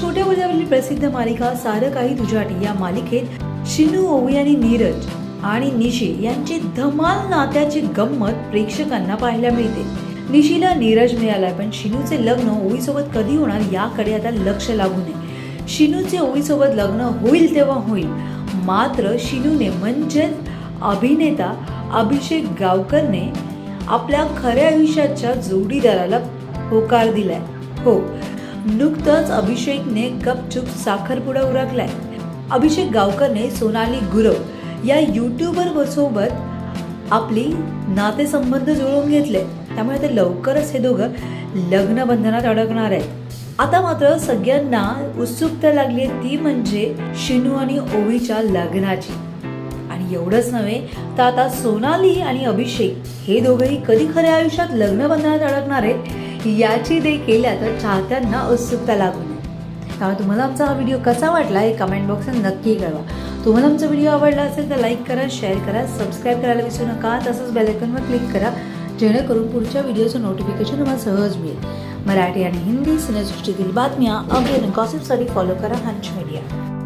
छोट्या पडद्यावरील प्रसिद्ध मालिका सारं काही तुझ्यासाठी या मालिकेत शिनू ओवी आणि नीरज आणि निशी यांची धमाल नात्याची गंमत प्रेक्षकांना पाहायला मिळते. निशीला नीरज मिळालाय पण शिनूचे लग्न ओवीसोबत कधी होणार याकडे आता लक्ष लागू नये. शिनूचे ओवीसोबत लग्न होईल तेव्हा होईल. मात्र शिनूने म्हणजेच अभिनेता अभिषेक गावकरने आपल्या खऱ्या आयुष्याच्या जोडीदाराला होकार दिलाय. हो नुकतंच अभिषेकने गपचूप साखरपुडा उरकलाय. अभिषेक गावकरने सोनाली गुरव या युट्यूबर सोबत आपली नातेसंबंध जुळवून घेतले. त्यामुळे ते लवकरच हे दोघं लग्न बंधनात अडकणार आहेत. आता मात्र सगळ्यांना उत्सुकता लागली आहे ती म्हणजे शिनू आणि ओवीच्या लग्नाची. आणि एवढंच नव्हे तर आता सोनाली आणि अभिषेक हे दोघंही कधी खऱ्या आयुष्यात लग्न बंधनात अडकणार आहेत? याची देखील आता चाहत्यांना उत्सुकता लागू नये त्यामुळे तुम्हाला आमचा हा व्हिडिओ कसा वाटला हे कमेंट बॉक्सात नक्की कळवा. तुम्हाला आमचा व्हिडिओ आवडला असेल तर लाईक करा शेअर करा सबस्क्राईब करायला विसरू नका. तसंच बेलायकनवर क्लिक करा जेणेकरून पुढच्या व्हिडिओचं नोटिफिकेशन तुम्हाला सहज मिळेल. मराठी आणि हिंदी सिनेसृष्टीतील बातम्या अगेन आणि गॉसिपसाठी फॉलो करा हंच मीडिया